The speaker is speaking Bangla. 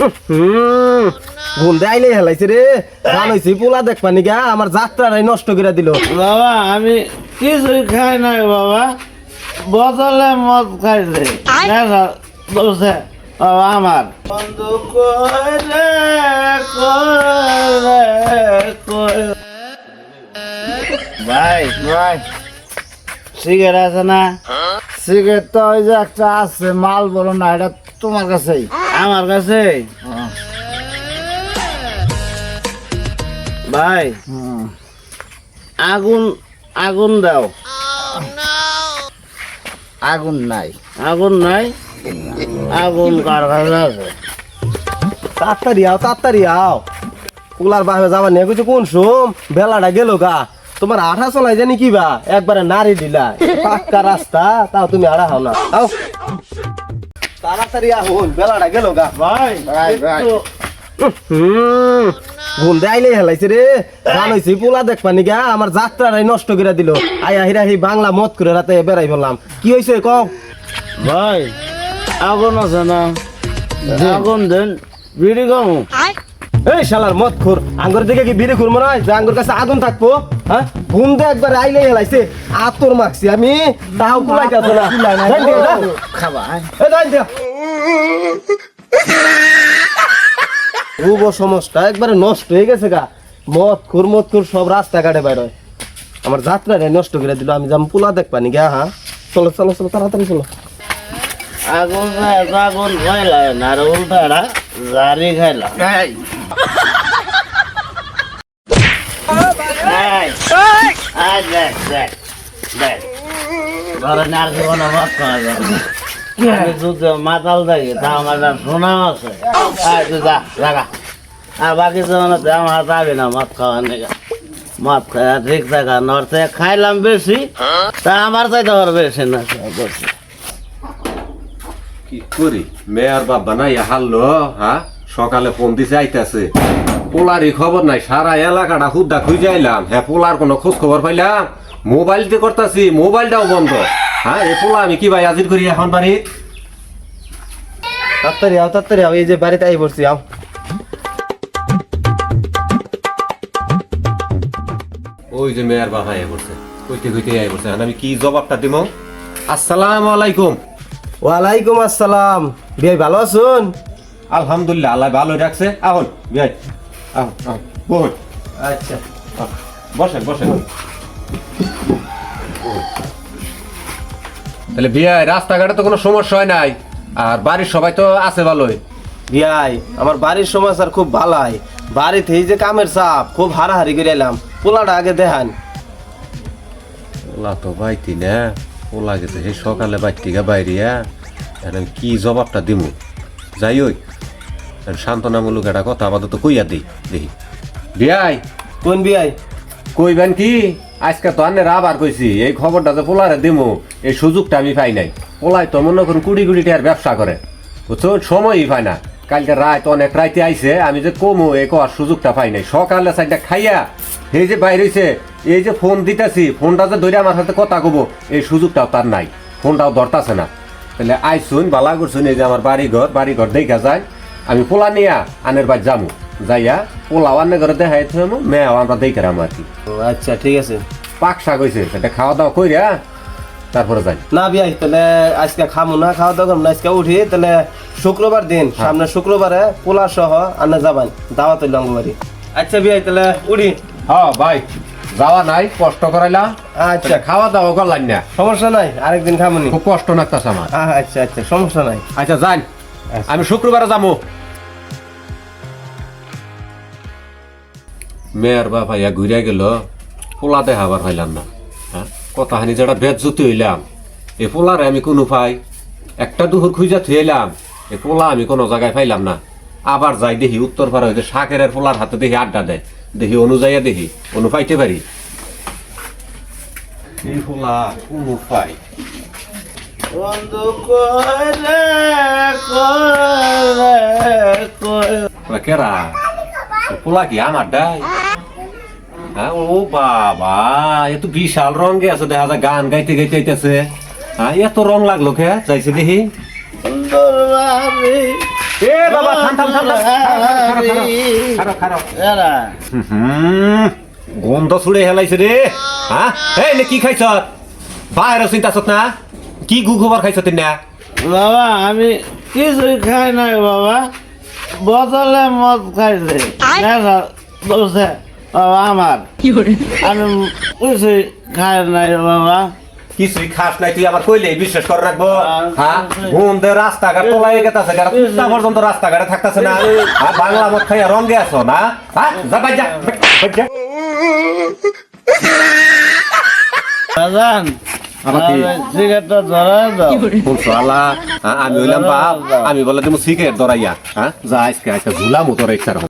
হুম আইলে হেলাইছে রে। জানাইছি পোলা দেখ পানি গা আমার যাত্রাটাই নষ্ট করে দিল। বাবা আমি কিছুই খাই নাই বাবা। বোতলে মদ খাইছে। বলছে বাবা আমার। বন্ধু কইরে কইরে কইরে ভাই ভাই সিগারেট আছে না? সিগারেট তো ওই যে একটা আছে মাল বলো না এটা তোমার কাছেই। আমার কাছে? ভাই আগুন আগুন দাও। আগুন নাই। আগুন নাই? আগুন কার কাছে আছে? তাড়াতাড়ি আও তাড়াতাড়ি আও। পোলার বাহে যাবার নিয়ে কিছু কোন সোম? বেলাটা গেল গা। তোমার আঠা চলাই জানি কি বা? একবারে নারী দিলা। পাক্কা রাস্তা তাও তুমি আড়া হও না। আও। তাড়াতাড়ি আহুন বেলাটা গেল গা। ভাই ভাই, ভাই। গুন্দে আইলে হেলাইছে রে। জানাইছি পোলা দেখ পানি গা আমার যাত্রাটাই নষ্ট করে দিল। আয়া হিরা হি বাংলা মত করে রাতে বেড়াই বললাম কি হয়েছে কও? ভাই আগুন আছে না? আগুন দেন বিড়ি কম এই শালার মত খুর আঙ্গুর দিকে কি বিড়ি খুর মনে হয় যে আঙ্গুর কাছে আগুন থাকব হ্যাঁ? গুন্দে একবার আইলে হেলাইছে। আতর মাখছি আমি তাও কুলাই যাতো না খাবা। যুব সমাজটা একবারে নষ্ট হয়ে গেছে গা। মদ খুর মদ খুর সব রাস্তাঘাটে বাইর হয়। আমার যাত্রাটাই নষ্ট করে দিল আমি যাম পোলা দেখ পানি গা হ্যাঁ? চলো চলো চলো তাড়াতাড়ি চলো। আগুন আগুন খাইলাম না আর উল্টাটা জারি খাইলাম। না। তা আছে আর আমার না মদ খাওয়া ঠিক খাইলাম বেশি তা আমার চাইতে আবার বেশি না কি করি মেয়ার বাবা নাই হারলো হ্যাঁ সকালে ফোন দিছে, আইতাছে। পোলারই খবর নাই, সারা এলাকাটা হুদ্দা খুঁজে আইলাম। হ্যাঁ পোলার কোনো খোঁজ খবর পাইলাম। মোবাইল দিয়ে করতাছি, মোবাইলটাও বন্ধ। হ্যাঁ এ পোলা আমি কি ভাই আজির করি এখন বাড়ি তাড়াতাড়ি আও তাড়াতাড়ি আও, এই যে বাড়িতে আই পড়ছি, আও। ওই যে মেয়ার বাবা আই পড়ছে, কইতে কইতে আই পড়ছে। আমি কি জবাবটা দিব? আসসালামু আলাইকুম। ওয়ালাইকুম আসসালাম। বিয়াই ভালো আছুন? আলহামদুলিল্লাহ আল্লাহ ভালো রাখছে। আহন বিয়াই আহন আহন বসুন। আচ্ছা। আহ, বসেন বসেন। তাহলে বিয়াই রাস্তাঘাটে তো কোনো সমস্যা হয় নাই। আর বাড়ির সবাই তো আছে ভালোই। বিয়াই আমার বাড়ির সমাচার খুব ভালাই। বাড়িতে এই যে কামের চাপ খুব হারাহারি করে এলাম। পোলাটা আগে দেখান। ওলা তো বাইতি না। ওলা গেছে সেই সকালে বাইতি গা বাইরিয়া। এখন কি জবাবটা দিমু? যাই ওই সান্ত্বনামূলক একটা কথা আপাতত কইয়া দিই দেখি বিয়াই কোন বিয়াই কইবেন কি আজকে তো আন্নের আবার কইছি এই খবরটা যে পোলারে দিমু এই সুযোগটা আমি পাই নাই। পোলাই তো মনে করুন কুড়ি কুড়ি টাকার ব্যবসা করে। বুঝছ? সময়ই পায় না। কালকে রাত অনেক রাইতে আইছে আমি যে কমু এই কর সুযোগটা পাই নাই। সকালে সাইডটা খাইয়া এই যে বাইরে হইছে এই যে ফোন দিতেছি ফোনটা যে ধরে আমার সাথে কথা কব এই সুযোগটাও তার নাই। ফোনটাও ধরতাছে না। তাহলে আইসুন বালা করছুন এই যে আমার বাড়ি ঘর বাড়ি ঘর দেখা যায়। আমি পোলা নিয়া আনের বাড়ি যামু। যাইয়া পোলাও আন্নে ঘরে দেখাই থামু মেয়াও আমরা দেখে রামু আর কি। আচ্ছা ঠিক আছে। পাকশা কইছে সেটা খাওয়া দাওয়া কইরা তারপরে যাই। না বিয়াই তাহলে আজকে খামু না খাওয়া দাওয়া করব না আজকে উঠি তাহলে শুক্রবার দিন সামনে শুক্রবারে পোলা সহ আন্না যাবান দাওয়াত হইলাম বাড়ি। আচ্ছা বিয়াই তাহলে উঠি। হ্যাঁ ভাই যাওয়া নাই কষ্ট করাইলা। আচ্ছা। খাওয়া দাওয়া করলাম না। সমস্যা নাই আরেকদিন খামুনি। খুব কষ্ট লাগতাছে আমার। আচ্ছা আচ্ছা সমস্যা নাই। আচ্ছা যাই আমি শুক্রবারে যাব মেয়ের বাবা ইয়া ঘুরিয়া গেল পোলা দেখাবার পাইলাম না। হ্যাঁ? কথাহানি যেটা বেদ জুতি হইলাম এ পোলারে আমি কোনো পাই। একটা দুহুর খুঁজা থুইলাম এ পোলা আমি কোনো জায়গায় পাইলাম না। আবার যাই দেখি উত্তর পাড়া হইতে শাকের পোলার হাতে দেখি আড্ডা দেয়। দেখি অনুযায়ী দেখি অনু পাইতে পারি। এই পোলা কোনো পাই। পোলা কি আমার ডাই? হ্যাঁ ও বাবা এ তো বিশাল রঙে আছে দেখা যায় গান গাইতে গাইতে আইতেছে হ্যাঁ এত রং লাগল কে যাইছে দেখি এ বাবা থাম থাম থাম গন্ধ ছুড়ে হেলাইছে রে হ্যাঁ এই নে কি খাইছ বাইরে চিন্তা চত না কি গু খবর খাইছ তিন না বাবা আমি কিছুই খাই নাই বাবা বোতলে মদ খাইছে আমার। আমি কিছুই খাই নাই বাবা। কিছুই খাস নাই তুই আবার কইলে বিশ্বাস করে রাখব। হ্যাঁ? গন্ধে রাস্তাঘাট তোলাই গেতাছে গাড়ি পর্যন্ত রাস্তাঘাটে থাকতাছে না। আর বাংলা মদ খাইয়া রঙ্গে আছো না? হ্যাঁ? যা বাই যা বাজান হ্যাঁ, আমি হইলাম বাপ আমি বলে তুমি সিগারেট ধরাইয়া হ্যাঁ? যা আজকে ঝুলামো তোর ইচ্ছা রকম